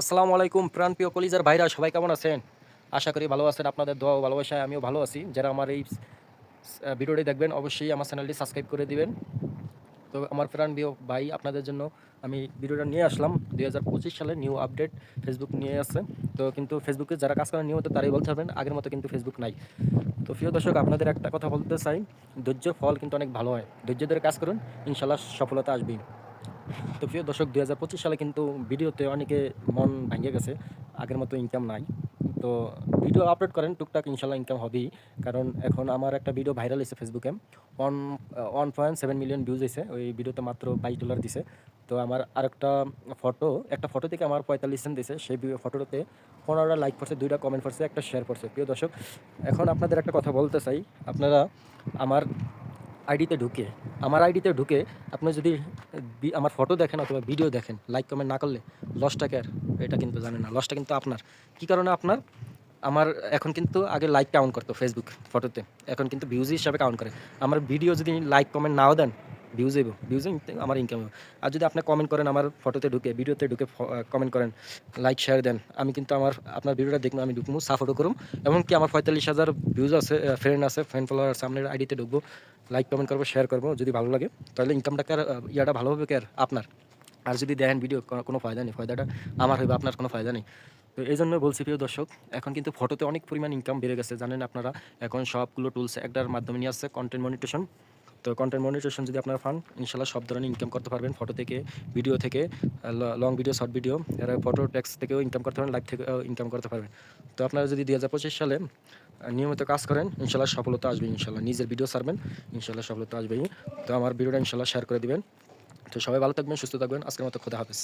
আসসালামু আলাইকুম, প্রাণ প্রিয় কলিজার ভাইরা, সবাই কেমন আছেন? আশা করি ভালো আছেন, আপনাদের দোয়া ও ভালোবাসায় আমিও ভালো আছি। যারা আমার এই ভিডিওটি দেখবেন, অবশ্যই আমার চ্যানেলটি সাবস্ক্রাইব করে দিবেন। তো আমার প্রাণ প্রিয় ভাই, আপনাদের জন্য আমি ভিডিওটা নিয়ে আসলাম। দুই হাজার পঁচিশ সালে নিউ আপডেট ফেসবুক নিয়ে আসছে তো কিন্তু ফেসবুকে যারা কাজ করেন, নিয়মিত তারাই বলতে পারবেন, আগের মতো কিন্তু ফেসবুক নাই। তো প্রিয় দর্শক, আপনাদের একটা কথা বলতে চাই, ধৈর্যের ফল কিন্তু অনেক ভালো হয়। ধৈর্য ধরে কাজ করুন ইনশাল্লাহ সফলতা আসবেই। তো প্রিয় দর্শক পঁচিশ সালে কিন্তু ভিডিওতে অনেকে মন ভাঙিয়ে গেছে, আগের মতো ইনকাম নাই। তো ভিডিও আপলোড করেন, টুকটাক ইনশাল্লাহ ইনকাম হবেই। কারণ এখন আমার একটা ভিডিও ভাইরাল হয়েছে ফেসবুকে one one point seven million views হয়েছে, ওই ভিডিওতে মাত্র বাইশ ডলার দিছে। তো আমার আরেকটা ফটো একটা ফটো থেকে আমার পঁয়তাল্লিশ সেন্ট দিছে। সেই ফটোতে পনেরোটা লাইক করছে দুইটা কমেন্ট করছে একটা শেয়ার করছে প্রিয় দর্শক, এখন আপনাদের একটা কথা বলতে চাই। আপনারা আমার আইডিতে ঢুকে, আমার আইডিতে ঢুকে আপনি যদি আমার ফটো দেখেন অথবা ভিডিও দেখেন লাইক কমেন্ট না করলে লসটা কে আর? এটা কিন্তু জানেন না লসটা কিন্তু আপনার। কি কারণে আপনার? আমার এখন কিন্তু আগে লাইক কাউন্ট করতো ফেসবুক ফটোতে এখন কিন্তু ভিউজ হিসাবে কাউন্ট করে। আমার ভিডিও যদি লাইক কমেন্ট নাও দেন ভিউজ এবো ভিউজ আমার ইনকাম হবে আর যদি আপনি কমেন্ট করেন আমার ফটোতে ঢুকে ভিডিওতে ঢুকে কমেন্ট করেন লাইক শেয়ার দেন, আমি কিন্তু আমার, আপনার ভিডিওটা দেখব, আমি ঢুকবো সাপোর্টও করুম। এমনকি আমার পঁয়তাল্লিশ হাজার ভিউজ আছে ফ্রেন্ড আছে ফ্রেন্ড ফলোয়ার আছে আপনার আইডিতে ঢুকবো। লাইক কমেন্ট করব শেয়ার করব, যদি ভালো লাগে। তাহলে ইনকামটা কার ইয়াটা ভালো হবে কার আপনার। আর যদি দেখেন ভিডিও কোনো ফায়দা নেই, ফায়দাটা আমার হবে, আপনার কোনো ফায়দা নেই। তো এই জন্য বলছি, প্রিয় দর্শক, এখন কিন্তু ফটোতে অনেক পরিমাণ ইনকাম বেড়ে গেছে। জানেন আপনারা, এখন সবগুলো টুলস একটার মাধ্যমে নিয়ে আসছে কন্টেন্ট মনিটেশন তো কন্টেন্ট মনিটেশন যদি আপনারা পান, ইনশাল্লাহ সব ধরনের ইনকাম করতে পারবেন ফটো থেকে ভিডিও থেকে লং ভিডিও শর্ট ভিডিও এর ফটো টেক্সট থেকেও ইনকাম করতে পারবেন লাইভ থেকেও ইনকাম করতে পারবেন। তো আপনারা যদি দুই হাজার সালে নিয়মিত কাজ করেন, ইনশাল্লাহ সফলতা আসবে, ইনশাল্লাহ নিজের ভিডিও ছাড়বেন, ইনশাল্লাহ সফলতা আসবেই। তো আমার ভিডিওটা ইনশাল্লাহ শেয়ার করে দিবেন। তো সবাই ভালো থাকবেন, সুস্থ থাকবেন, আজকের মতো খোদা হাফেজ।